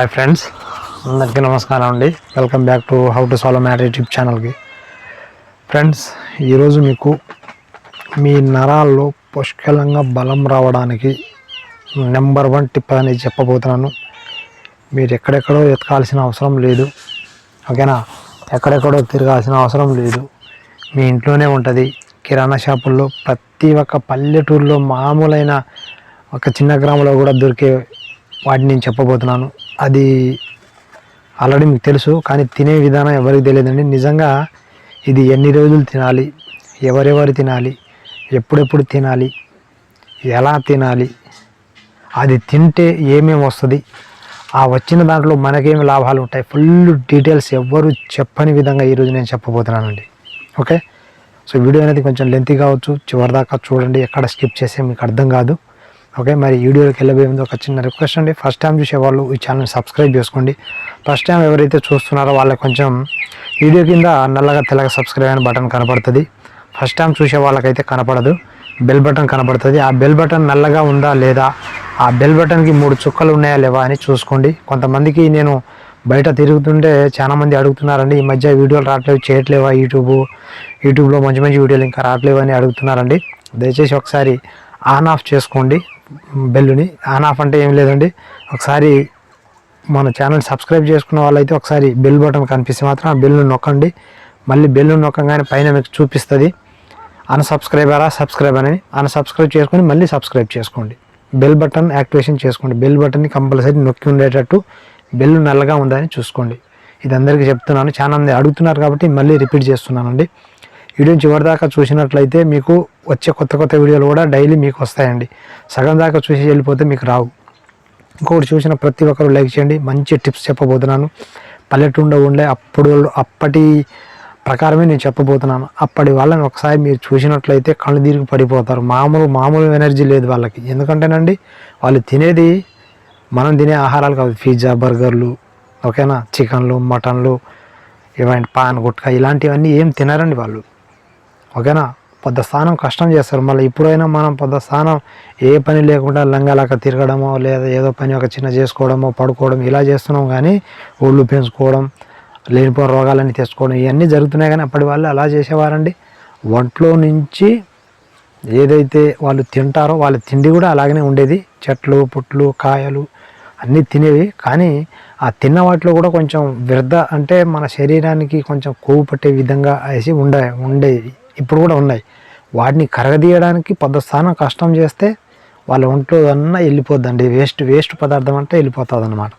Hi friends అందరికీ నమస్కారం అండి. Welcome back to how to solve matter YouTube ఛానల్కి ఫ్రెండ్స్ ఈరోజు మీకు మీ నరాల్లో పుష్కలంగా బలం రావడానికి నెంబర్ వన్ టిప్ అనేది చెప్పబోతున్నాను. మీరు ఎక్కడెక్కడో ఎతకాల్సిన అవసరం లేదు. ఓకేనా ఎక్కడెక్కడో తిరగాల్సిన అవసరం లేదు. మీ ఇంట్లోనే ఉంటుంది. కిరాణా షాపుల్లో ప్రతి ఒక్క పల్లెటూరులో మామూలైన ఒక చిన్న గ్రామంలో కూడా దొరికే వాటిని నేను చెప్పబోతున్నాను. అది ఆల్రెడీ మీకు తెలుసు కానీ తినే విధానం ఎవరికి తెలియదండి. నిజంగా ఇది ఎన్ని రోజులు తినాలి ఎవరెవరు తినాలి ఎప్పుడెప్పుడు తినాలి ఎలా తినాలి అది తింటే ఏమేమి వస్తుంది ఆ వచ్చిన దాంట్లో మనకేమి లాభాలు ఉంటాయి ఫుల్ డీటెయిల్స్ ఎవ్వరు చెప్పని విధంగా ఈరోజు నేను చెప్పబోతున్నానండి. ఓకే? సో వీడియో అనేది కొంచెం లెంతీ కావచ్చు చివరిదాకా చూడండి ఎక్కడ స్కిప్ చేస్తే మీకు అర్థం కాదు. ఓకే మరి వీడియోకి వెళ్ళబోయే ముందు ఒక చిన్న రిక్వెస్ట్ అండి. ఫస్ట్ టైం చూసే వాళ్ళు ఈ ఛానల్ సబ్స్క్రైబ్ చేసుకోండి. ఫస్ట్ టైం ఎవరైతే చూస్తున్నారో వాళ్ళకి కొంచెం వీడియో కింద నల్లగా తెల్లగా సబ్స్క్రైబ్ అయిన బటన్ కనపడుతుంది. ఫస్ట్ టైం చూసే వాళ్ళకైతే కనపడదు. బెల్ బటన్ కనపడుతుంది. ఆ బెల్ బటన్ నల్లగా ఉందా లేదా? ఆ బెల్ బటన్కి మూడు చుక్కలు ఉన్నాయా లేవా అని చూసుకోండి. కొంతమందికి నేను బయట తిరుగుతుంటే చాలామంది అడుగుతున్నారండి ఈ మధ్య వీడియోలు రావట్లేవు చేయట్లేవా యూట్యూబ్ యూట్యూబ్లో మంచి మంచి వీడియోలు ఇంకా రావట్లేవు? అని అడుగుతున్నారండి. దయచేసి ఒకసారి ఆన్ ఆఫ్ చేసుకోండి. బెల్లుని ఆన్ ఆఫ్ అంటే ఏం లేదండి. ఒకసారి మన ఛానల్ సబ్స్క్రైబ్ చేసుకున్న వాళ్ళైతే ఒకసారి బెల్ బటన్ కనిపిస్తే మాత్రం ఆ బెల్ను నొక్కండి. మళ్ళీ బెల్ నొక్కగానే పైన మీకు చూపిస్తుంది. అన్సబ్స్క్రైబరా సబ్స్క్రైబ్ అని. అన్సబ్స్క్రైబ్ చేసుకొని మళ్ళీ సబ్స్క్రైబ్ చేసుకోండి. బెల్ బటన్ యాక్టివేషన్ చేసుకోండి. బెల్ బటన్ని కంపల్సరీ నొక్కి ఉండేటట్టు బెల్ నల్లగా ఉందని చూసుకోండి. ఇది అందరికీ చెప్తున్నాను. చాలా మంది అడుగుతున్నారు కాబట్టి మళ్ళీ రిపీట్ చేస్తున్నానండి. వీడియో చివరిదాకా చూసినట్లయితే మీకు వచ్చే కొత్త కొత్త వీడియోలు కూడా డైలీ మీకు వస్తాయండి. సగం దాకా చూసి వెళ్ళిపోతే మీకు రావు. ఇంకొకటి చూసిన ప్రతి ఒక్కరు లైక్ చేయండి. మంచి టిప్స్ చెప్పబోతున్నాను. పల్లెటూరులో ఉండే అప్పుడు అప్పటి ప్రకారమే నేను చెప్పబోతున్నాను. అప్పటి వాళ్ళని ఒకసారి మీరు చూసినట్లయితే కళ్ళు తిరిగి పడిపోతారు. మామూలు మామూలు ఎనర్జీ లేదు వాళ్ళకి. ఎందుకంటేనండి వాళ్ళు తినేది మనం తినే ఆహారాలు కాదు. పిజ్జా బర్గర్లు ఓకేనా? చికెన్లు మటన్లు ఇవన్నీ పాన్ గుట్కా ఇలాంటివన్నీ ఏం తినరండి వాళ్ళు. ఓకేనా? పెద్ద స్థానం కష్టం చేస్తారు. మళ్ళీ ఇప్పుడైనా మనం పెద్ద స్థానం ఏ పని లేకుండా లంగాలక తిరగడమో లేదా ఏదో పని ఒక చిన్న చేసుకోవడమో పడుకోవడం ఇలా చేస్తున్నాం కానీ ఒళ్ళు పెంచుకోవడం లేనిపోయిన రోగాలన్నీ తెచ్చుకోవడం ఇవన్నీ జరుగుతున్నాయి కానీ అప్పటి వాళ్ళు అలా చేసేవారండి. ఒంట్లో నుంచి ఏదైతే వాళ్ళు తింటారో వాళ్ళ తిండి కూడా అలాగనే ఉండేది. చెట్లు పుట్లు కాయలు అన్నీ తినేవి కానీ ఆ తిన్న వాటిలో కూడా కొంచెం వ్యర్థ అంటే మన శరీరానికి కొంచెం కొవ్వు పట్టే విధంగా వేసి ఉండే ఉండేవి. ఇప్పుడు కూడా ఉన్నాయి. వాటిని కరగదీయడానికి పెద్ద స్థానం కష్టం చేస్తే వాళ్ళ ఒంట్లో అన్నా వెళ్ళిపోద్దండి. వేస్ట్ వేస్ట్ పదార్థం అంటే వెళ్ళిపోతుంది అనమాట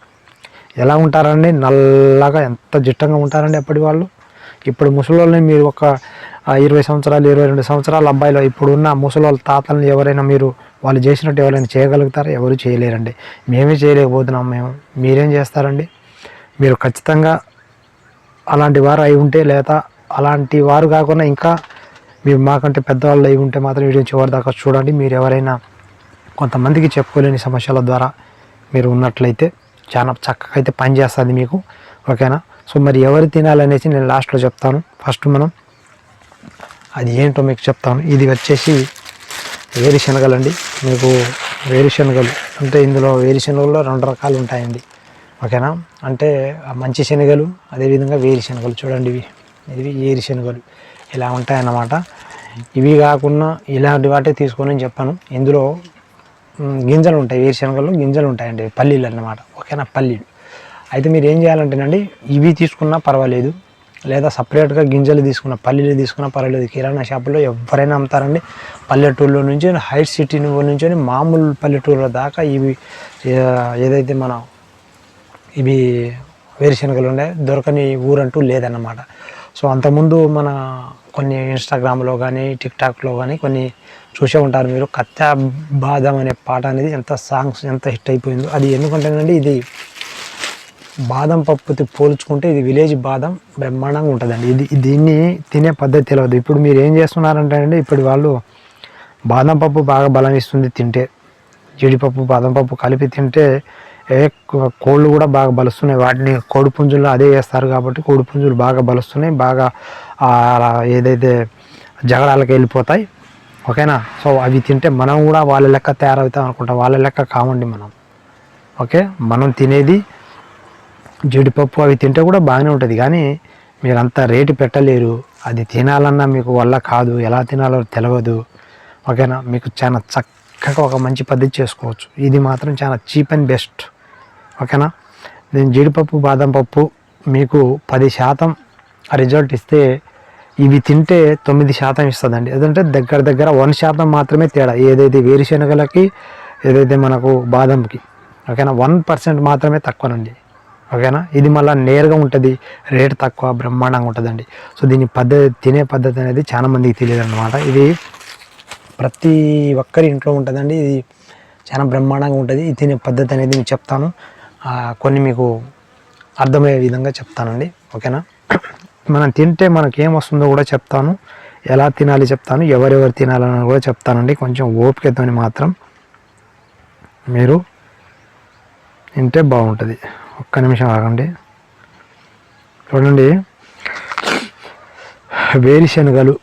ఎలా ఉంటారండి? నల్లగా ఎంత జిట్టంగా ఉంటారండి అప్పటి వాళ్ళు? ఇప్పుడు ముసలోళ్ళని మీరు ఒక ఇరవై సంవత్సరాలు ఇరవై రెండు సంవత్సరాల అబ్బాయిలు ఇప్పుడు ఉన్న ముసలోళ్ళ తాతల్ని ఎవరైనా మీరు వాళ్ళు చేసినట్టు ఎవరైనా చేయగలుగుతారా? ఎవరు చేయలేరండి. మేమే చేయలేకపోతున్నాం. మేము మీరేం చేస్తారండి? మీరు ఖచ్చితంగా అలాంటి వారు అయి ఉంటే లేదా అలాంటి వారు కాకుండా ఇంకా మీరు మాకంటే పెద్దవాళ్ళు అయి ఉంటే మాత్రం వీడియో చివరి దాకా చూడండి. మీరు ఎవరైనా కొంతమందికి చెప్పుకోలేని సమస్యల ద్వారా మీరు ఉన్నట్లయితే చాలా చక్కగా అయితే పనిచేస్తుంది మీకు. ఓకేనా? సో మరి ఎవరు తినాలనేసి నేను లాస్ట్లో చెప్తాను. ఫస్ట్ మనం అది ఏంటో మీకు చెప్తాను. ఇది వచ్చేసి వేరుశనగలండి మీకు వేరుశనగలు అంటే ఇందులో వేరుశనగల్లో రెండు రకాలు ఉంటాయండి. ఓకేనా? అంటే మంచి శనగలు అదేవిధంగా వేరుశనగలు చూడండి. ఇవి ఇవి వేరుశనగలు ఇలా ఉంటాయన్నమాట. ఇవి కాకుండా ఇలాంటి వాటే తీసుకొని అని చెప్పాను. ఇందులో గింజలు ఉంటాయి. వేరుశనగలు గింజలు ఉంటాయండి. పల్లీలు అన్నమాట. ఓకేనా? పల్లీలు. అయితే మీరు ఏం చేయాలంటేనండి ఇవి తీసుకున్నా పర్వాలేదు. లేదా సపరేట్గా గింజలు తీసుకున్న పల్లీలు తీసుకున్నా పర్వాలేదు. కిరాణా షాపులో ఎవరైనా అమ్ముతారండి. పల్లెటూరులో నుంచి హైట్ సిటీ నుంచి మామూలు పల్లెటూరులో దాకా ఇవి ఏదైతే మన ఇవి వేరుశనగలు ఉన్నాయి దొరకని ఊరంటూ లేదన్నమాట. సో అంతకుముందు మన కొన్ని ఇన్స్టాగ్రామ్లో కానీ టిక్టాక్లో కానీ కొన్ని చూసే ఉంటారు మీరు. కచ్చా బాదం అనే పాట అనేది ఎంత సాంగ్స్ ఎంత హిట్ అయిపోయిందో. అది ఎందుకంటేనండి ఇది బాదం పప్పుతో పోల్చుకుంటే ఇది విలేజ్ బాదం బ్రహ్మాండంగా ఉంటుందండి. ఇది దీన్ని తినే పద్ధతి తెలియదు ఇప్పుడు మీరు ఏం చేస్తున్నారంటే అండి ఇప్పుడు వాళ్ళు బాదం పప్పు బాగా బలం ఇస్తుంది తింటే జీడిపప్పు బాదం పప్పు కలిపి తింటే ఏ కోళ్ళు కూడా బాగా బలుస్తున్నాయి. వాటిని కోడిపుంజులు అదే వేస్తారు కాబట్టి కోడిపుంజులు బాగా బలుస్తున్నాయి. బాగా ఏదైతే జగడాలకు వెళ్ళిపోతాయి. ఓకేనా? సో అవి తింటే మనం కూడా వాళ్ళ లెక్క తయారవుతాం అనుకుంటాం. వాళ్ళ లెక్క కావండి మనం. ఓకే? మనం తినేది జీడిపప్పు అవి తింటే కూడా బాగానే ఉంటుంది. కానీ మీరు అంత రేటు పెట్టలేరు. అది తినాలన్నా మీకు వల్ల కాదు. ఎలా తినాలో తెలియదు ఓకేనా? మీకు చాలా చక్కగా ఒక మంచి పద్ధతి చేసుకోవచ్చు. ఇది మాత్రం చాలా చీప్ అండ్ బెస్ట్. ఓకేనా? నేను జీడిపప్పు బాదం పప్పు మీకు పది శాతం రిజల్ట్ ఇస్తే ఇవి తింటే తొమ్మిది శాతం ఇస్తుందండి. ఏదంటే దగ్గర దగ్గర వన్ శాతం మాత్రమే తేడా. ఏదైతే వేరుశనగలకి ఏదైతే మనకు బాదంకి ఓకేనా? వన్ పర్సెంట్ మాత్రమే తక్కువనండి. ఓకేనా? ఇది మళ్ళీ నేరుగా ఉంటుంది. రేట్ తక్కువ బ్రహ్మాండంగా ఉంటుందండి. సో దీని పద్ధతి తినే పద్ధతి అనేది చాలా మందికి తెలియదు అనమాట ఇది ప్రతి ఒక్కరి ఇంట్లో ఉంటుందండి. ఇది చాలా బ్రహ్మాండంగా ఉంటుంది. ఇది తినే పద్ధతి అనేది నేను చెప్తాను. కొన్ని మీకు అర్థమయ్యే విధంగా చెప్తానండి ఓకేనా? మనం తింటే మనకి ఏం వస్తుందో కూడా చెప్తాను ఎలా తినాలి చెప్తాను ఎవరెవరు తినాలని కూడా చెప్తానండి కొంచెం ఓపికతో మాత్రం మీరు తింటే బాగుంటుంది. ఒక్క నిమిషం ఆగండి. చూడండి వేరుశనగలు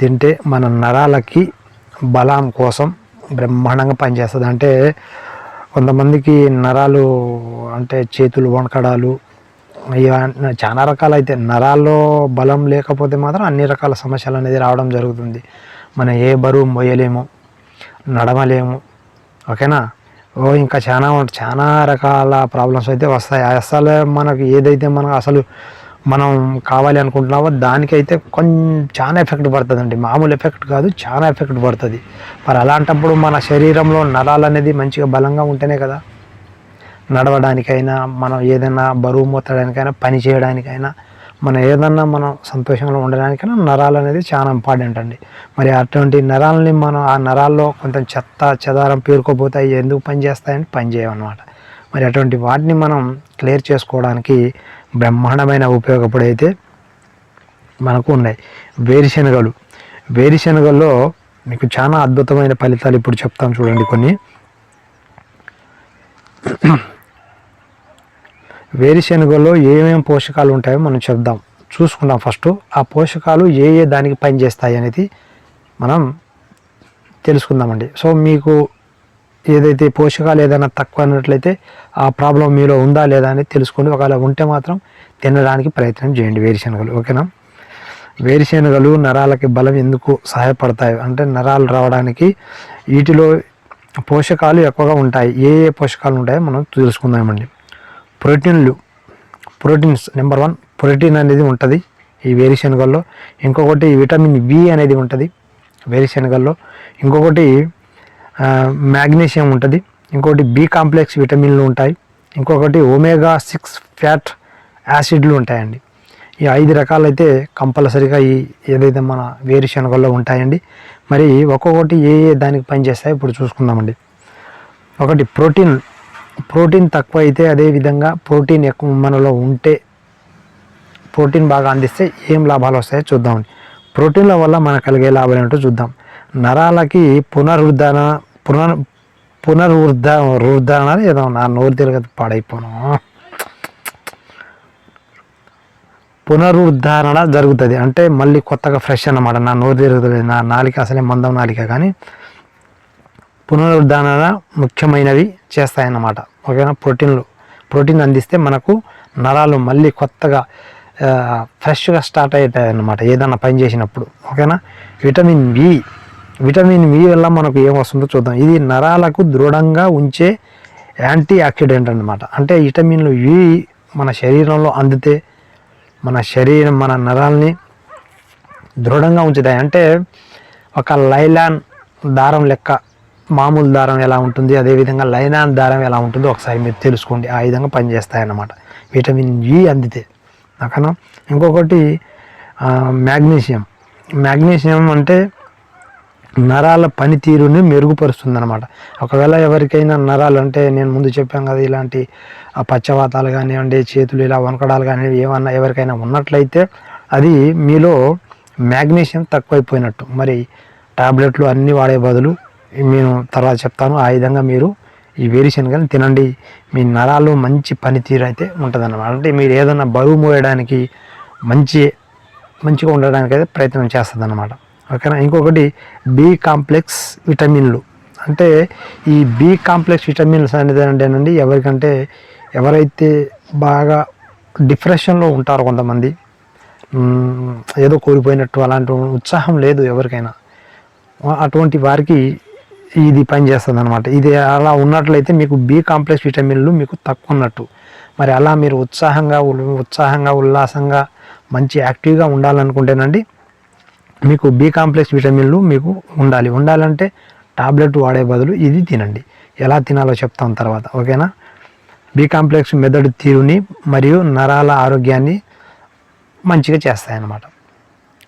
తింటే మన నరాలకి బలం కోసం బ్రహ్మాండంగా పనిచేస్తుంది. అంటే కొంతమందికి నరాలు అంటే చేతులు వణకడాలు ఇవన్నీ చాలా రకాలు అయితే నరాల్లో బలం లేకపోతే మాత్రం అన్ని రకాల సమస్యలు అనేది రావడం జరుగుతుంది. మనం ఏ బరువు మోయలేము నడవలేము. ఓకేనా? ఓ ఇంకా చాలా చాలా రకాల ప్రాబ్లమ్స్ అయితే వస్తాయి. అసలు మనకు ఏదైతే మనకు అసలు మనం కావాలి అనుకుంటున్నామో దానికైతే కొంచెం చాలా ఎఫెక్ట్ పడుతుందండి. మామూలు ఎఫెక్ట్ కాదు చాలా ఎఫెక్ట్ పడుతుంది. మరి అలాంటప్పుడు మన శరీరంలో నరాలు అనేది మంచిగా బలంగా ఉంటేనే కదా నడవడానికైనా మనం ఏదైనా బరువు మోత్తడానికైనా పని చేయడానికైనా మనం ఏదన్నా మనం సంతోషంగా ఉండడానికైనా నరాలు అనేది చాలా ఇంపార్టెంట్ అండి. మరి అటువంటి నరాలని మనం ఆ నరాల్లో కొంచెం చెత్త చెదారం పేరుకోపోతాయి ఎందుకు పని చేస్తాయని పని చేయమన్నమాట. మరి అటువంటి వాటిని మనం క్లియర్ చేసుకోవడానికి బ్రహ్మాండమైన ఉపయోగపడైతే మనకు ఉన్నాయి. వేరుశనగలు. వేరుశనగల్లో మీకు చాలా అద్భుతమైన ఫలితాలు ఇప్పుడు చెప్తాం చూడండి కొన్ని. వేరుశనగలో ఏమేమి పోషకాలు ఉంటాయో మనం చెప్దాం. చూసుకుందాం ఫస్ట్. ఆ పోషకాలు ఏ ఏ దానికి పనిచేస్తాయి అనేది మనం తెలుసుకుందామండి. సో మీకు ఏదైతే పోషకాలు ఏదైనా తక్కువ అన్నట్లయితే ఆ ప్రాబ్లం మీలో ఉందా లేదా అనేది తెలుసుకోండి ఒకవేళ ఉంటే మాత్రం తినడానికి ప్రయత్నం చేయండి వేరుశనగలు ఓకేనా? వేరుశనగలు నరాలకి బలం ఎందుకు సహాయపడతాయి? అంటే నరాలు రావడానికి వీటిలో పోషకాలు ఎక్కువగా ఉంటాయి. ఏ ఏ పోషకాలు ఉంటాయో మనం తెలుసుకుందామండి. ప్రోటీన్లు ప్రోటీన్స్ నెంబర్ వన్ ప్రోటీన్ అనేది ఉంటుంది ఈ వేరుశనగల్లో. ఇంకొకటి విటమిన్ బి అనేది ఉంటుంది వేరుశనగల్లో. ఇంకొకటి మ్యాగ్నీషియం ఉంటుంది. ఇంకొకటి బి కాంప్లెక్స్ విటమిన్లు ఉంటాయి. ఇంకొకటి ఒమేగా సిక్స్ ఫ్యాట్ యాసిడ్లు ఉంటాయండి. ఈ ఐదు రకాలైతే కంపల్సరీగా ఈ ఏదైతే మన వేరుశనగల్లో ఉంటాయండి. మరి ఒక్కొక్కటి ఏ ఏ దానికి పనిచేస్తాయో ఇప్పుడు చూసుకుందామండి. ఒకటి ప్రోటీన్. ప్రోటీన్ తక్కువ అయితే అదే విధంగా ప్రోటీన్ ఎక్కువ మనలో ఉంటే ప్రోటీన్ బాగా అందిస్తే ఏం లాభాలు వస్తాయో చూద్దామండి. ప్రోటీన్ల వల్ల మనకు కలిగే లాభాలు ఏంటో చూద్దాం. నరాలకి పునరుద్ధరణ పునర్ పునరుద్ధ వృద్ధరణ ఏదో నా నోరు తిరగదు పాడైపోను. పునరుద్ధరణ జరుగుతుంది. అంటే మళ్ళీ కొత్తగా ఫ్రెష్ అన్నమాట. నా నోరు తిరుగుతుంది నా నాలిక అసలే మందం నాలిక కానీ పునరుద్ధరణ ముఖ్యమైనవి చేస్తాయన్నమాట. ఓకేనా? ప్రోటీన్లు. ప్రోటీన్ అందిస్తే మనకు నరాలు మళ్ళీ కొత్తగా ఫ్రెష్గా స్టార్ట్ అవుతాయి అన్నమాట ఏదైనా పని చేసినప్పుడు. ఓకేనా? Vitamin B. విటమిన్ వి వల్ల మనకు ఏం వస్తుందో చూద్దాం. ఇది నరాలకు దృఢంగా ఉంచే యాంటీ ఆక్సిడెంట్ అన్నమాట. అంటే విటమిన్లు వి మన శరీరంలో అందితే మన శరీరం మన నరాల్ని దృఢంగా ఉంచుతాయి. అంటే ఒక లైలాన్ దారం లెక్క మామూలు దారం ఎలా ఉంటుంది అదేవిధంగా లైలాన్ దారం ఎలా ఉంటుందో ఒకసారి మీరు తెలుసుకోండి. ఆ విధంగా పనిచేస్తాయి అన్నమాట విటమిన్ ఇ అందితే. ఓకేనా? ఇంకొకటి మ్యాగ్నీషియం మ్యాగ్నీషియం అంటే నరాల పనితీరుని మెరుగుపరుస్తుంది అనమాట ఒకవేళ ఎవరికైనా నరాలు అంటే నేను ముందు చెప్పాను కదా ఇలాంటి పచ్చవాతాలు కానివ్వండి చేతులు ఇలా వనకడాలు కానివ్వండి ఏమన్నా ఎవరికైనా ఉన్నట్లయితే అది మీలో మ్యాగ్నీషియం తక్కువైపోయినట్టు. మరి టాబ్లెట్లు అన్నీ వాడే బదులు నేను తర్వాత చెప్తాను ఆ విధంగా మీరు ఈ వేరుశనగని తినండి. మీ నరాలు మంచి పనితీరు అయితే ఉంటుంది అంటే మీరు ఏదైనా బరువు మోయడానికి మంచి మంచిగా ఉండడానికి అయితే ప్రయత్నం చేస్తుంది అనమాట ఓకేనా? ఇంకొకటి బి కాంప్లెక్స్ విటమిన్లు అంటే ఈ బి కాంప్లెక్స్ విటమిన్స్ అనేది ఏంటండి ఎవరికంటే ఎవరైతే బాగా డిప్రెషన్లో ఉంటారు కొంతమంది ఏదో కోల్పోయినట్టు అలాంటి ఉత్సాహం లేదు ఎవరికైనా. అటువంటి వారికి ఇది పనిచేస్తుంది అనమాట ఇది అలా ఉన్నట్లయితే మీకు బి కాంప్లెక్స్ విటమిన్లు మీకు తక్కువ ఉన్నట్టు. మరి అలా మీరు ఉత్సాహంగా ఉల్- ఉత్సాహంగా ఉల్లాసంగా మంచి యాక్టివ్గా ఉండాలనుకుంటేనండి మీకు బి కాంప్లెక్స్ విటమిన్లు మీకు ఉండాలి. ఉండాలంటే టాబ్లెట్ వాడే బదులు ఇది తినండి. ఎలా తినాలో చెప్తాం తర్వాత ఓకేనా? బి కాంప్లెక్స్ మెదడు తీరుని మరియు నరాల ఆరోగ్యాన్ని మంచిగా చేస్తాయన్నమాట.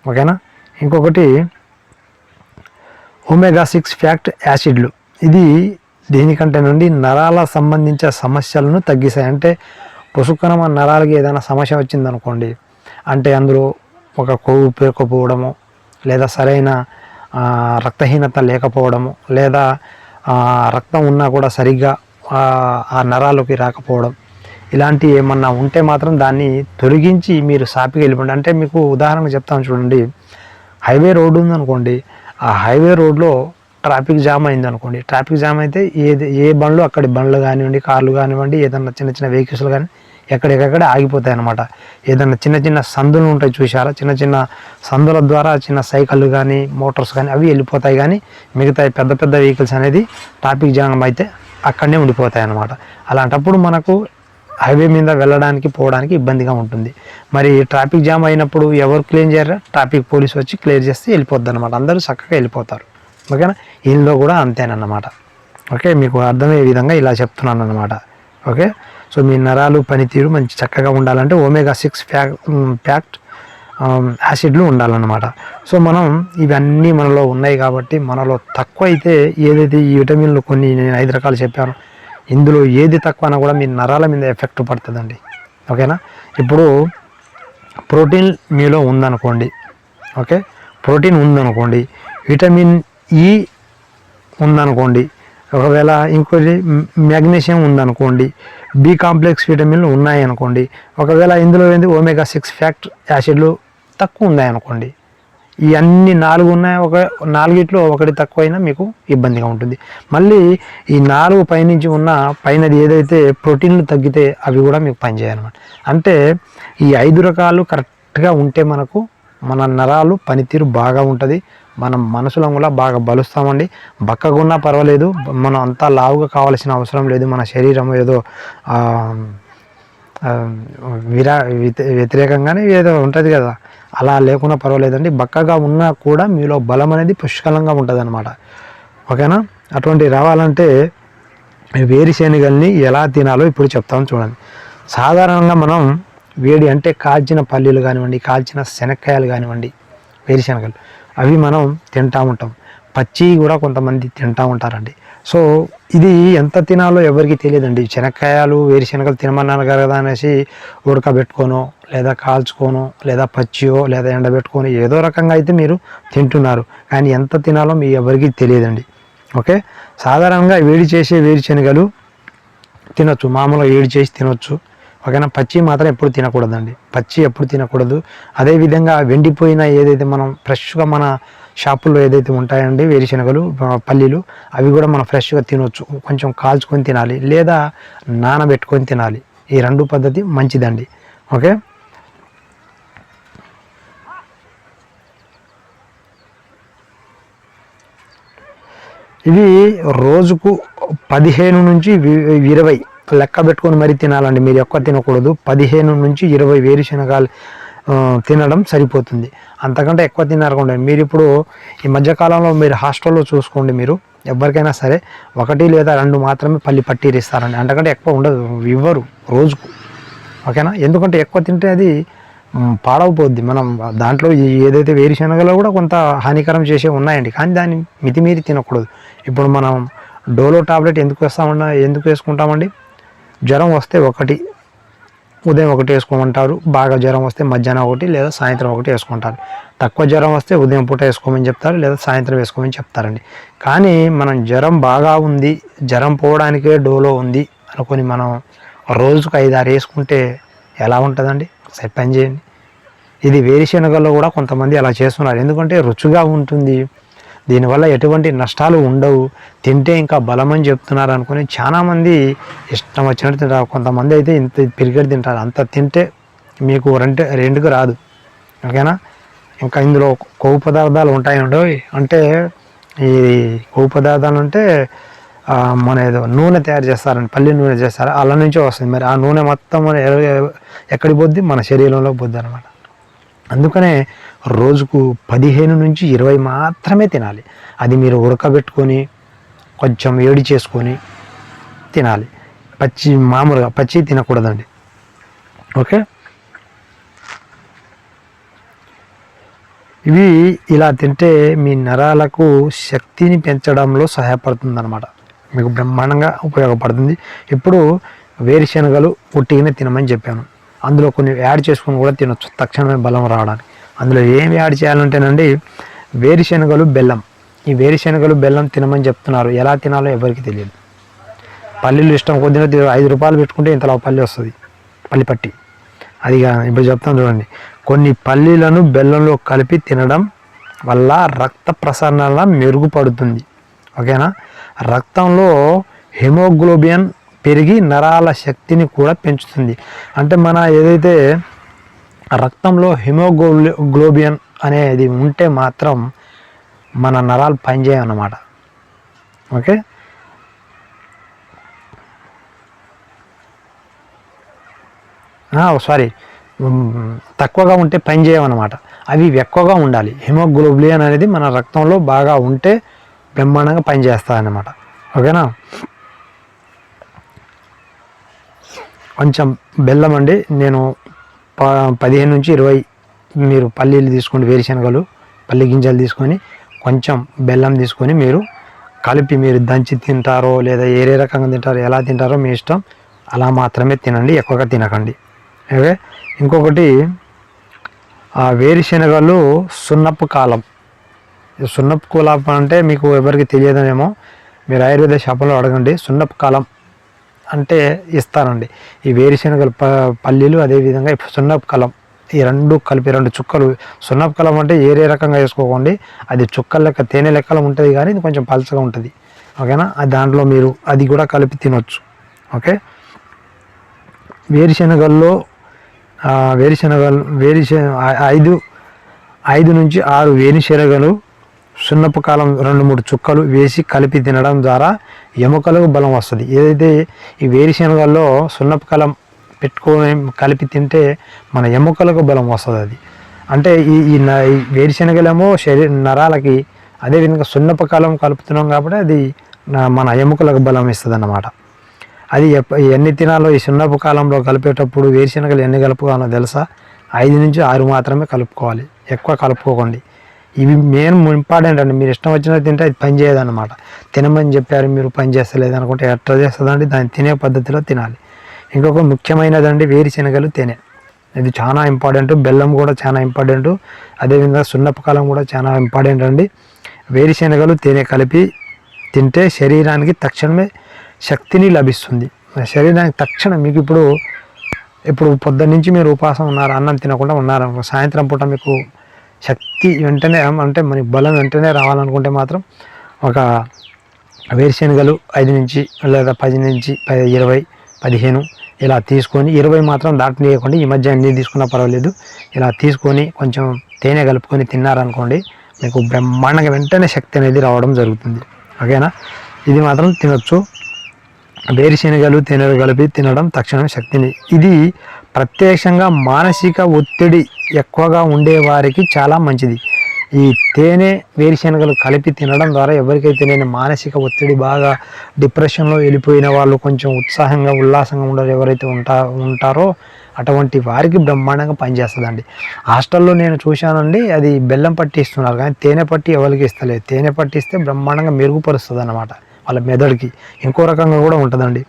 ఓకేనా? ఇంకొకటి ఒమేగా సిక్స్ ఫ్యాక్ట్ యాసిడ్లు ఇది దేనికంటే నుండి? నరాల సంబంధించిన సమస్యలను తగ్గిస్తాయి. అంటే పుసుకనమ నరాలకి ఏదైనా సమస్య వచ్చిందనుకోండి అంటే అందులో ఒక కొవ్వు పేరుకుపోవడము లేదా సరైన రక్తహీనత లేకపోవడము లేదా రక్తం ఉన్నా కూడా సరిగ్గా ఆ, నరాలకి రాకపోవడం ఇలాంటి ఏమన్నా ఉంటే మాత్రం దాన్ని తొలగించి మీరు సాపికి వెళ్ళిపోండి. అంటే మీకు ఉదాహరణ చెప్తాను చూడండి. హైవే రోడ్డు ఉందనుకోండి. ఆ హైవే రోడ్లో ట్రాఫిక్ జామ్ అయింది అనుకోండి ట్రాఫిక్ జామ్ అయితే ఏది ఏ బండ్లు అక్కడి బండ్లు కానివ్వండి కార్లు కానివ్వండి ఏదన్నా చిన్న చిన్న వెహికల్స్లు కానీ ఎక్కడికక్కడ ఆగిపోతాయి అన్నమాట. ఏదైనా చిన్న చిన్న సందులు ఉంటాయి చూసారా చిన్న చిన్న సందుల ద్వారా చిన్న సైకిళ్ళు కానీ మోటార్స్ కానీ అవి వెళ్ళిపోతాయి కానీ మిగతా పెద్ద పెద్ద వెహికల్స్ అనేది ట్రాఫిక్ జామ్ అయితే అక్కడనే ఉండిపోతాయి అన్నమాట. అలాంటప్పుడు మనకు హైవే మీద వెళ్ళడానికి పోవడానికి ఇబ్బందిగా ఉంటుంది. మరి ట్రాఫిక్ జామ్ అయినప్పుడు ఎవరు క్లీన్ చేయరా? ట్రాఫిక్ పోలీస్ వచ్చి క్లియర్ చేస్తే వెళ్ళిపోద్ది అనమాట అందరూ చక్కగా వెళ్ళిపోతారు. ఓకేనా? ఇందులో కూడా అంతేనన్నమాట. ఓకే? మీకు అర్థమయ్యే విధంగా ఇలా చెప్తున్నాను అనమాట ఓకే? సో మీ నరాలు పనితీరు మంచి చక్కగా ఉండాలంటే ఓమేగా సిక్స్ ఫ్యాక్ ఫ్యాక్ట్ యాసిడ్లు ఉండాలన్నమాట. సో మనం ఇవన్నీ మనలో ఉన్నాయి కాబట్టి మనలో తక్కువ అయితే ఏదైతే ఈ విటమిన్లు కొన్ని నేను ఐదు రకాలు చెప్పాను ఇందులో ఏది తక్కువ అన్నా కూడా మీ నరాల మీద ఎఫెక్ట్ పడుతుందండి. ఓకేనా? ఇప్పుడు ప్రోటీన్ మీలో ఉందనుకోండి ఓకే? ప్రోటీన్ ఉందనుకోండి విటమిన్ ఈ e ఉందనుకోండి ఒకవేళ ఇంకోటి మ్యాగ్నీషియం ఉందనుకోండి బి కాంప్లెక్స్ విటమిన్లు ఉన్నాయనుకోండి ఒకవేళ ఇందులో ఏంది ఒమేగా సిక్స్ ఫ్యాక్ట్ యాసిడ్లు తక్కువ ఉన్నాయనుకోండి ఈ అన్ని నాలుగు ఉన్నాయి ఒక నాలుగిట్లో ఒకటి తక్కువైనా మీకు ఇబ్బందిగా ఉంటుంది. మళ్ళీ ఈ నాలుగు పైనుంచి ఉన్న పైనది ఏదైతే ప్రోటీన్లు తగ్గితే అవి కూడా మీకు పనిచేయాలన్నమాట అంటే ఈ ఐదు రకాలు కరెక్ట్గా ఉంటే మనకు మన నరాలు పనితీరు బాగా ఉంటుంది మనం మనసులో కూడా బాగా బలుస్తామండి. బక్కగున్నా పర్వాలేదు. మనం అంతా లావుగా కావాల్సిన అవసరం లేదు. మన శరీరం ఏదో విరా వ్యతి- వ్యతిరేకంగానే ఏదో ఉంటుంది కదా. అలా లేకున్నా పర్వాలేదండి. బక్కగా ఉన్నా కూడా మీలో బలం అనేది పుష్కలంగా ఉంటుంది అనమాట ఓకేనా? అటువంటి రావాలంటే వేరుశెనగల్ని ఎలా తినాలో ఇప్పుడు చెప్తాను చూడండి. సాధారణంగా మనం వేడి అంటే కాల్చిన పల్లీలు కానివ్వండి కాల్చిన శనక్కాయలు కానివ్వండి వేరుశెనగలు అవి మనం తింటా ఉంటాం. పచ్చి కూడా కొంతమంది తింటా ఉంటారండి. సో ఇది ఎంత తినాలో ఎవరికి తెలియదండి. శనక్కాయలు వేరుశెనగలు తినమన్నాను కదా అనేసి ఉడకబెట్టుకోనో లేదా కాల్చుకోనో లేదా పచ్చియో లేదా ఎండబెట్టుకొని ఏదో రకంగా అయితే మీరు తింటున్నారు. కానీ ఎంత తినాలో మీ ఎవరికి తెలియదండి. ఓకే? సాధారణంగా వేడి చేసే వేరుశెనగలు తినొచ్చు. మామూలుగా వేడి చేసి తినొచ్చు. ఓకేనా పచ్చి మాత్రం ఎప్పుడు తినకూడదండి. పచ్చి ఎప్పుడు తినకూడదు. అదేవిధంగా వెండిపోయిన ఏదైతే మనం ఫ్రెష్గా మన షాపుల్లో ఏదైతే ఉంటాయండి వేరుశనగలు పల్లీలు అవి కూడా మనం ఫ్రెష్గా తినొచ్చు. కొంచెం కాల్చుకొని తినాలి. లేదా నానబెట్టుకొని తినాలి. ఈ రెండు పద్ధతి మంచిదండి. ఓకే? ఇవి రోజుకు పదిహేను నుంచి వి- ఇరవై లెక్క పెట్టుకొని మరీ తినాలండి. మీరు ఎక్కువ తినకూడదు. పదిహేను నుంచి ఇరవై వేరుశనగాలు తినడం సరిపోతుంది. అంతకంటే ఎక్కువ తినారకుండా మీరు ఇప్పుడు ఈ మధ్యకాలంలో మీరు హాస్టల్లో చూసుకోండి మీరు. ఎవరికైనా సరే ఒకటి లేదా రెండు మాత్రమే పల్లి పట్టీలు ఇస్తారండి. అంతకంటే ఎక్కువ ఉండదు. ఇవ్వరు రోజుకు. ఓకేనా? ఎందుకంటే ఎక్కువ తింటే అది పాడవపోద్ది. మనం దాంట్లో ఏదైతే వేరుశనగలో కూడా కొంత హానికరం చేసే ఉన్నాయండి. కానీ దాన్ని మితిమీరి తినకూడదు. ఇప్పుడు మనం డోలో టాబ్లెట్ ఎందుకు వేస్తామన్నా ఎందుకు వేసుకుంటామండి? జ్వరం వస్తే ఒకటి ఉదయం ఒకటి వేసుకోమంటారు బాగా జ్వరం వస్తే మధ్యాహ్నం ఒకటి లేదా సాయంత్రం ఒకటి వేసుకుంటారు. తక్కువ జ్వరం వస్తే ఉదయం పూట వేసుకోమని చెప్తారు లేదా సాయంత్రం వేసుకోమని చెప్తారండి. కానీ మనం జ్వరం బాగా ఉంది జ్వరం పోవడానికే డోలో ఉంది అనుకొని మనం రోజుకు ఐదు ఆరు వేసుకుంటే ఎలా ఉంటుందండి? ఒకసారి పని చేయండి. ఇది వేరుశనగల్లో కూడా కొంతమంది అలా చేస్తున్నారు. ఎందుకంటే రుచిగా ఉంటుంది. దీనివల్ల ఎటువంటి నష్టాలు ఉండవు. తింటే ఇంకా బలమని చెప్తున్నారు అనుకుని చాలామంది ఇష్టం వచ్చినట్టు తింటారు. కొంతమంది అయితే ఇంత పిరిగడి తింటారు. అంత తింటే మీకు రెంట్ రెండుకు రాదు. ఓకేనా? ఇంకా ఇందులో కొవ్వు పదార్థాలు ఉంటాయి ఉండవు అంటే ఈ కొవ్వు పదార్థాలు అంటే మన ఏదో నూనె తయారు చేస్తారండి. పల్లి నూనె చేస్తారు. అలా నుంచే వస్తుంది. మరి ఆ నూనె మొత్తం మన ఎ- ఎక్కడికి పోద్ది? మన శరీరంలో పోద్ది అనమాట అందుకనే రోజుకు పదిహేను నుంచి ఇరవై మాత్రమే తినాలి. అది మీరు ఉడకబెట్టుకొని కొంచెం వేడి చేసుకొని తినాలి. పచ్చి మామూలుగా పచ్చి తినకూడదండి. ఓకే? ఇవి ఇలా తింటే మీ నరాలకు శక్తిని పెంచడంలో సహాయపడుతుంది అనమాట మీకు బ్రహ్మాండంగా ఉపయోగపడుతుంది. ఇప్పుడు వేరుశనగలు ఉట్టిగానే తినమని చెప్పాను. అందులో కొన్ని యాడ్ చేసుకొని కూడా తినొచ్చు. తక్షణమే బలం రావడానికి. అందులో ఏమి యాడ్ చేయాలంటేనండి వేరుశనగలు బెల్లం. ఈ వేరుశనగలు బెల్లం తినమని చెప్తున్నారు. ఎలా తినాలో ఎవరికి తెలియదు. పల్లీలు ఇష్టం కొద్దిగా ఐదు రూపాయలు పెట్టుకుంటే ఇంతలో పల్లి వస్తుంది. పల్లి పట్టి. అది ఇప్పుడు చెప్తాను చూడండి. కొన్ని పల్లీలను బెల్లంలో కలిపి తినడం వల్ల రక్త ప్రసరణ మెరుగుపడుతుంది. ఓకేనా? రక్తంలో హెమోగ్లోబిన్ పెరిగి నరాల శక్తిని కూడా పెంచుతుంది. అంటే మన ఏదైతే రక్తంలో హిమోగ్లోబియన్ గ్లోబియన్ అనేది ఉంటే మాత్రం మన నరాలు పనిచేయన్నమాట ఓకే? సారీ. తక్కువగా ఉంటే పని చేయమన్నమాట అవి ఎక్కువగా ఉండాలి. హిమోగ్లోబిలియన్ అనేది మన రక్తంలో బాగా ఉంటే బ్రహ్మాండంగా పనిచేస్తాయన్నమాట ఓకేనా? కొంచెం బెల్లం అండి. నేను ప పదిహేను నుంచి ఇరవై మీరు పల్లీలు తీసుకోండి వేరుశనగలు పల్లి గింజలు తీసుకొని కొంచెం బెల్లం తీసుకొని మీరు కలిపి మీరు దంచి తింటారో లేదా ఏ రకంగా తింటారో ఎలా తింటారో మీ ఇష్టం. అలా మాత్రమే తినండి ఎక్కువగా తినకండి. ఓకే? ఇంకొకటి ఆ వేరుశనగలు సున్నపు కాలం. సున్నపు కాలం అంటే మీకు ఎవరికి తెలియదనేమో మీరు ఆయుర్వేద షాపులో అడగండి. సున్నపు కాలం అంటే ఇస్తానండి. ఈ వేరుశనగలు ప పల్లీలు అదేవిధంగా సున్నపు కలం ఈ రెండు కలిపి రెండు చుక్కలు సున్నపు కలం అంటే ఏరే రకంగా వేసుకోకండి. అది చుక్కల లెక్క తేనె లెక్కలో ఉంటుంది కానీ ఇది కొంచెం పలచగా ఉంటుంది. ఓకేనా? అది దాంట్లో మీరు అది కూడా కలిపి తినొచ్చు. ఓకే? వేరుశనగల్లో వేరుశనగలు వేరుశ ఐదు ఐదు నుంచి ఆరు వేరుశనగలు సున్నపు కాలం రెండు మూడు చుక్కలు వేసి కలిపి తినడం ద్వారా ఎముకలకు బలం వస్తుంది. ఏదైతే ఈ వేరుశనగల్లో సున్నపు కాలం పెట్టుకొని కలిపి తింటే మన ఎముకలకు బలం వస్తుంది అది. అంటే ఈ ఈ న- వేరుశనగలేమో శరీర నరాలకి అదేవిధంగా సున్నపు కాలం కలుపుతున్నాం కాబట్టి అది మన ఎముకలకు బలం ఇస్తుంది అన్నమాట అది ఎప్ప ఎన్ని తినాలో ఈ సున్నపు కాలంలో కలిపేటప్పుడు వేరుశనగలు ఎన్ని కలుపుకోవాలో తెలుసా? ఐదు నుంచి ఆరు మాత్రమే కలుపుకోవాలి. ఎక్కువ కలుపుకోకండి. ఇవి మెయిన్ ఇంపార్టెంట్ అండి. మీరు ఇష్టం వచ్చినట్టు తింటే అది పని చేయదన్నమాట. తినమని చెప్పారు మీరు పని చేస్తలేదు అనుకుంటే ఎట్లా చేస్తుందండి దాన్ని తినే పద్ధతిలో తినాలి. ఇంకొక ముఖ్యమైనదండి వేరుశనగలు తేనె. ఇది చాలా ఇంపార్టెంట్ బెల్లం కూడా చాలా ఇంపార్టెంట్ అదేవిధంగా సున్నపకాలం కూడా చాలా ఇంపార్టెంట్ అండి. వేరుశనగలు తేనె కలిపి తింటే శరీరానికి తక్షణమే శక్తిని లభిస్తుంది. శరీరానికి తక్షణం మీకు ఇప్పుడు ఇప్పుడు పొద్దున్న నుంచి మీరు ఉపాసం ఉన్నారు అన్నం తినకుండా ఉన్నారు సాయంత్రం పూట మీకు శక్తి వెంటనే అంటే మనకి బలం వెంటనే రావాలనుకుంటే మాత్రం ఒక వేరుశనగలు ఐదు నుంచి లేదా పది నుంచి పది ఇరవై పదిహేను ఇలా తీసుకొని ఇరవై మాత్రం దాటలేయకుండా ఈ మధ్య అన్ని తీసుకున్నా పర్వాలేదు. ఇలా తీసుకొని కొంచెం తేనె కలుపుకొని తిన్నారనుకోండి మీకు బ్రహ్మాండంగా వెంటనే శక్తి అనేది రావడం జరుగుతుంది. ఓకేనా? ఇది మాత్రం తినొచ్చు. వేరుశనగలు తేనెలు కలిపి తినడం తక్షణం శక్తిని. ఇది ప్రత్యక్షంగా మానసిక ఒత్తిడి ఎక్కువగా ఉండే వారికి చాలా మంచిది. ఈ తేనె వేరుశనగలు కలిపి తినడం ద్వారా ఎవరికైతే నేను మానసిక ఒత్తిడి బాగా డిప్రెషన్లో వెళ్ళిపోయిన వాళ్ళు కొంచెం ఉత్సాహంగా ఉల్లాసంగా ఉండరు ఎవరైతే ఉంటా ఉంటారో అటువంటి వారికి బ్రహ్మాండంగా పనిచేస్తుందండి. హాస్టల్లో నేను చూశానండి అది బెల్లం పట్టి ఇస్తున్నారు కానీ తేనె పట్టి ఎవరికి ఇస్తలేదు. తేనె పట్టి ఇస్తే బ్రహ్మాండంగా మెరుగుపరుస్తుంది అన్నమాట వాళ్ళ మెదడుకి. ఇంకో రకంగా కూడా ఉంటుందండి.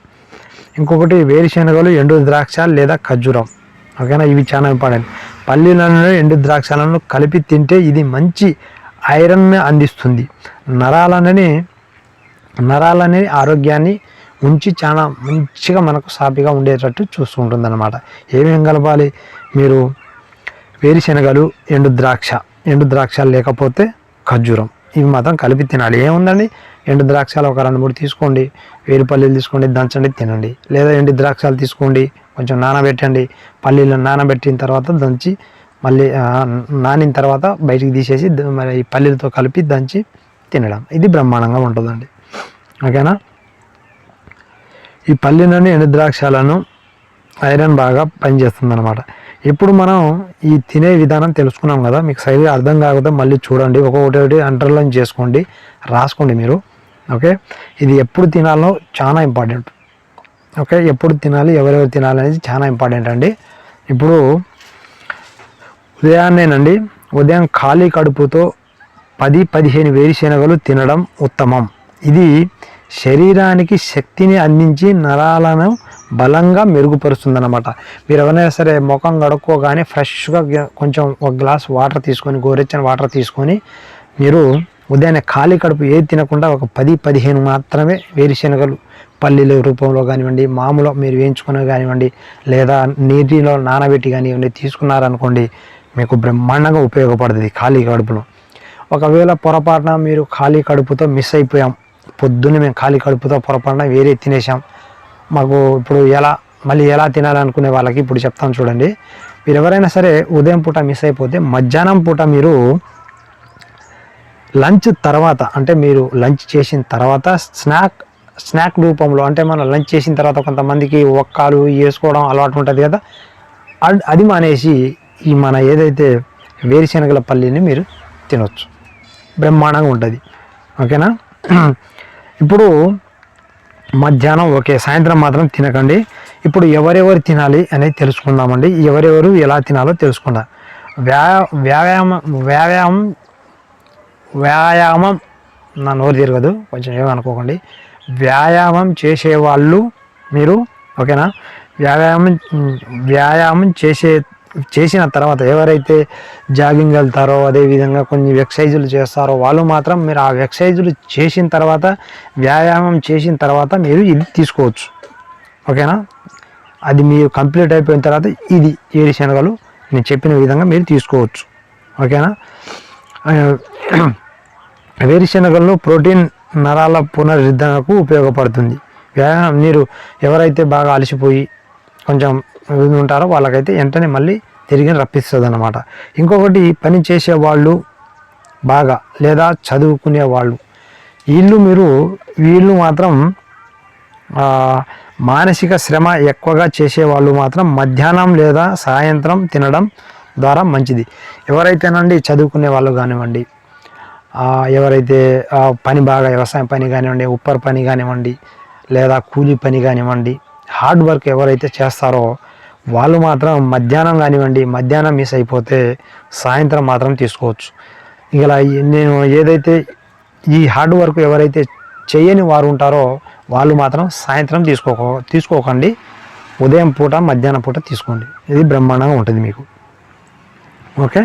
ఇంకొకటి వేరుశనగలు ఎండు ద్రాక్ష లేదా ఖర్జూరం. ఓకేనా? ఇవి చాలా ఇంపార్టెంట్. పల్లీలను ఎండు ద్రాక్షలను కలిపి తింటే ఇది మంచి ఐరన్ని అందిస్తుంది. నరాలనని నరాలని ఆరోగ్యాన్ని ఉంచి చాలా మంచిగా మనకు సాపిగా ఉండేటట్టు చూసుకుంటుంది అనమాట ఏమేం కలపాలి? మీరు వేరుశనగలు ఎండు ద్రాక్ష ఎండు ద్రాక్ష లేకపోతే ఖర్జూరం. ఇవి మాత్రం కలిపి తినాలి. ఏముందండి? ఎండు ద్రాక్షాలు ఒక రెండు మూడు తీసుకోండి. వేరు పల్లీలు తీసుకోండి దంచండి తినండి. లేదా ఎండు ద్రాక్షాలు తీసుకోండి కొంచెం నానబెట్టండి. పల్లీలు నానబెట్టిన తర్వాత దంచి మళ్ళీ నానిన తర్వాత బయటికి తీసేసి మరి ఈ పల్లీలతో కలిపి దంచి తినడం. ఇది బ్రహ్మాండంగా ఉంటుందండి. ఓకేనా? ఈ పల్లీలను ఎండు ద్రాక్షాలను ఐరన్ బాగా పనిచేస్తుంది అనమాట ఇప్పుడు మనం ఈ తినే విధానం తెలుసుకున్నాం కదా మీకు సరిగ్గా అర్థం కాకపోతే మళ్ళీ చూడండి. ఒక్కొక్కటి ఒకటి అండర్లైన్ చేసుకోండి రాసుకోండి మీరు. ఓకే? ఇది ఎప్పుడు తినాలో చాలా ఇంపార్టెంట్. ఓకే? ఎప్పుడు తినాలి ఎవరెవరు తినాలి అనేది చాలా ఇంపార్టెంట్ అండి. ఇప్పుడు ఉదయాన్నేనండి. ఉదయం ఖాళీ కడుపుతో పది పదిహేను వేరుశెనగలు తినడం ఉత్తమం. ఇది శరీరానికి శక్తిని అందించి నరాలను బలంగా మెరుగుపరుస్తుందన్నమాట. మీరు ఎవరైనా సరే ముఖం కడుక్కోగానే ఫ్రెష్గా కొంచెం ఒక గ్లాస్ వాటర్ తీసుకొని గోరెచ్చని వాటర్ తీసుకొని మీరు ఉదయాన్నే ఖాళీ కడుపు ఏది తినకుండా ఒక పది పదిహేను మాత్రమే వేరుశెనగలు పల్లీల రూపంలో కానివ్వండి మామూలు మీరు వేయించుకునే కానివ్వండి లేదా నీటిలో నానబెట్టి కానివ్వండి తీసుకున్నారనుకోండి మీకు బ్రహ్మాండంగా ఉపయోగపడుతుంది ఖాళీ కడుపులో. ఒకవేళ పొరపాటున మీరు ఖాళీ కడుపుతో మిస్ అయిపోయాం పొద్దున్నే మేము ఖాళీ కడుపుతో పొరపాటున వేరే తినేసాం మాకు ఇప్పుడు ఎలా మళ్ళీ ఎలా తినాలనుకునే వాళ్ళకి ఇప్పుడు చెప్తాను చూడండి. మీరు ఎవరైనా సరే ఉదయం పూట మిస్ అయిపోతే మధ్యాహ్నం పూట మీరు లంచ్ తర్వాత అంటే మీరు లంచ్ చేసిన తర్వాత స్నాక్ స్నాక్ రూపంలో అంటే మనం లంచ్ చేసిన తర్వాత కొంతమందికి ఒక్కలు వేసుకోవడం అలవాటు ఉంటుంది కదా? అది మానేసి ఈ మన ఏదైతే వేరుశనగల పల్లీని మీరు తినొచ్చు. బ్రహ్మాండంగా ఉంటుంది. ఓకేనా? ఇప్పుడు మధ్యాహ్నం ఓకే సాయంత్రం మాత్రం తినకండి. ఇప్పుడు ఎవరెవరు తినాలి అనేది తెలుసుకుందామండి. ఎవరెవరు ఎలా తినాలో తెలుసుకుందాం. వ్యా వ్యాయామం వ్యాయామం వ్యాయామం నా నోరు తిరగదు కొంచెం ఏమనుకోకండి వ్యాయామం చేసేవాళ్ళు మీరు ఓకేనా? వ్యాయామం వ్యాయామం చేసే చేసిన తర్వాత ఎవరైతే జాగింగ్ వెళ్తారో అదేవిధంగా కొన్ని ఎక్సర్సైజులు చేస్తారో వాళ్ళు మాత్రం మీరు ఆ ఎక్సర్సైజులు చేసిన తర్వాత వ్యాయామం చేసిన తర్వాత మీరు ఇది తీసుకోవచ్చు. ఓకేనా? అది మీరు కంప్లీట్ అయిపోయిన తర్వాత ఇది ఏడు శనగలు నేను చెప్పిన విధంగా మీరు తీసుకోవచ్చు. ఓకేనా? వేరుశనగలను ప్రోటీన్ నరాల పునరుద్ధరణకు ఉపయోగపడుతుంది. వ్యాయామం మీరు ఎవరైతే బాగా అలసిపోయి కొంచెం ఉంటారో వాళ్ళకైతే వెంటనే మళ్ళీ తిరిగి రప్పిస్తుంది అనమాట ఇంకొకటి పని చేసే వాళ్ళు బాగా లేదా చదువుకునే వాళ్ళు వీళ్ళు మీరు వీళ్ళు మాత్రం మానసిక శ్రమ ఎక్కువగా చేసేవాళ్ళు మాత్రం మధ్యాహ్నం లేదా సాయంత్రం తినడం ద్వారా మంచిది. ఎవరైతేనండి చదువుకునే వాళ్ళు కానివ్వండి ఎవరైతే పని బాగా వ్యవసాయం పని కానివ్వండి ఉప్పర్ పని కానివ్వండి లేదా కూలీ పని కానివ్వండి హార్డ్ వర్క్ ఎవరైతే చేస్తారో వాళ్ళు మాత్రం మధ్యాహ్నం కానివ్వండి మధ్యాహ్నం మిస్ అయిపోతే సాయంత్రం మాత్రం తీసుకోవచ్చు. ఇలా నేను ఏదైతే ఈ హార్డ్ వర్క్ ఎవరైతే చేయని వారు ఉంటారో వాళ్ళు మాత్రం సాయంత్రం తీసుకోక తీసుకోకండి. ఉదయం పూట మధ్యాహ్నం పూట తీసుకోండి. ఇది బ్రహ్మాండంగా ఉంటుంది మీకు. ఓకే?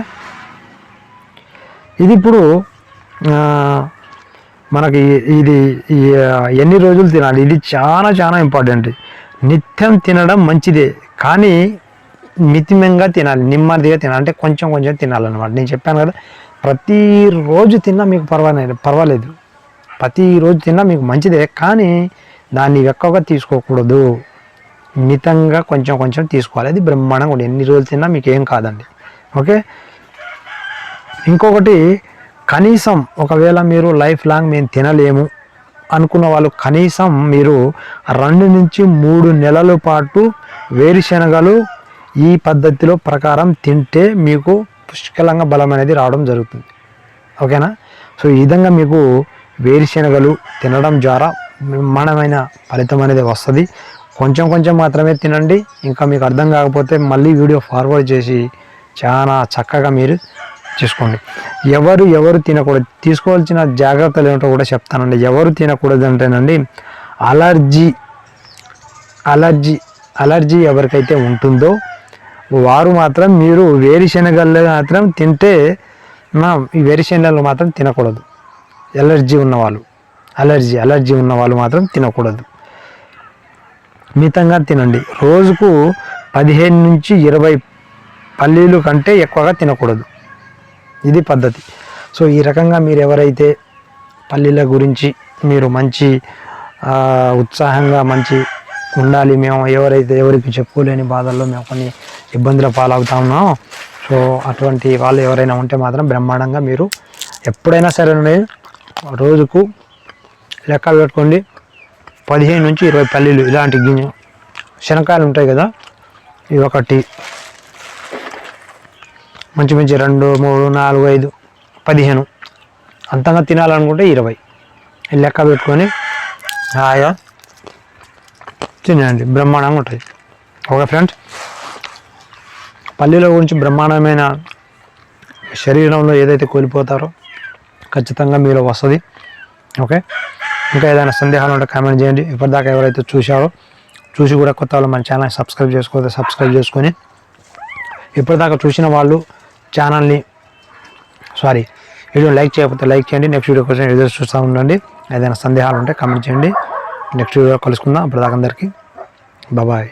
ఇది ఇప్పుడు మనకి ఇది ఎన్ని రోజులు తినాలి? ఇది చాలా చాలా ఇంపార్టెంట్. నిత్యం తినడం మంచిదే కానీ మితిమంగా తినాలి నెమ్మదిగా తినాలి అంటే కొంచెం కొంచెం తినాలన్నమాట. నేను చెప్పాను కదా ప్రతిరోజు తిన్నా మీకు పర్వాలేదు పర్వాలేదు. ప్రతిరోజు తిన్నా మీకు మంచిదే కానీ దాన్ని ఎక్కువగా తీసుకోకూడదు. మితంగా కొంచెం కొంచెం తీసుకోవాలి. అది బ్రహ్మాండంగా ఎన్ని రోజులు తిన్నా మీకు ఏం కాదండి. ఓకే? ఇంకొకటి కనీసం ఒకవేళ మీరు లైఫ్ లాంగ్ మేము తినలేము అనుకున్న వాళ్ళు కనీసం మీరు రెండు నుంచి మూడు నెలల పాటు వేరుశనగలు ఈ పద్ధతిలో ప్రకారం తింటే మీకు పుష్కలంగా బలం అనేది రావడం జరుగుతుంది. ఓకేనా? సో ఈ విధంగా మీకు వేరుశనగలు తినడం ద్వారా మనమైన ఫలితం అనేది వస్తుంది. కొంచెం కొంచెం మాత్రమే తినండి. ఇంకా మీకు అర్థం కాకపోతే మళ్ళీ వీడియో ఫార్వర్డ్ చేసి చాలా చక్కగా మీరు చేసుకోండి. ఎవరు ఎవరు తినకూడదు తీసుకోవాల్సిన జాగ్రత్తలు ఏమిటో కూడా చెప్తానండి. ఎవరు తినకూడదు అంటేనండి అలర్జీ అలర్జీ అలర్జీ ఎవరికైతే ఉంటుందో వారు మాత్రం మీరు వేరుశనగలు మాత్రం తింటే నా ఈ వేరుశనగలు మాత్రం తినకూడదు. ఎలర్జీ ఉన్నవాళ్ళు అలర్జీ అలర్జీ ఉన్న వాళ్ళు మాత్రం తినకూడదు. మితంగా తినండి. రోజుకు పదిహేను నుంచి ఇరవై పల్లీలు కంటే ఎక్కువగా తినకూడదు. ఇది పద్ధతి. సో ఈ రకంగా మీరు ఎవరైతే పల్లీల గురించి మీరు మంచి ఉత్సాహంగా మంచి ఉండాలి మేము ఎవరైతే ఎవరికి చెప్పుకోలేని బాధల్లో మేము కొన్ని ఇబ్బందుల పాలవుతా ఉన్నాం సో అటువంటి వాళ్ళు ఎవరైనా ఉంటే మాత్రం బ్రహ్మాండంగా మీరు ఎప్పుడైనా సరే రోజుకు లెక్క పెట్టుకోండి. పదిహేను నుంచి ఇరవై పల్లీలు ఇలాంటి గింజ శనక్కాయలు ఉంటాయి కదా ఇవి ఒకటి మంచి మంచి రెండు మూడు నాలుగు ఐదు పదిహేను. అంతంగా తినాలనుకుంటే ఇరవై. లెక్క పెట్టుకొని హాయిగా తినండి బ్రహ్మాండంగా ఉంటుంది. Okay friends? పల్లీల గురించి బ్రహ్మాండమైన శరీరంలో ఏదైతే కోల్పోతారో ఖచ్చితంగా మీలో వస్తుంది. ఓకే? ఇంకా ఏదైనా సందేహాలు ఉంటే కామెంట్ చేయండి. ఇప్పటిదాకా ఎవరైతే చూశారో చూసి కూడా కొత్త వాళ్ళు మన ఛానల్ సబ్స్క్రైబ్ చేసుకోతే సబ్స్క్రైబ్ చేసుకొని ఇప్పటిదాకా చూసిన వాళ్ళు ఛానల్ని సారీ వీడియో లైక్ చేయకపోతే లైక్ చేయండి. నెక్స్ట్ వీడియో కోసం ఎదురు చూస్తూ ఉండండి. ఏదైనా సందేహాలు ఉంటే కామెంట్ చేయండి. నెక్స్ట్ వీడియో కలుసుకుందాం. అప్పటిదాకా అందరికీ బాబాయ్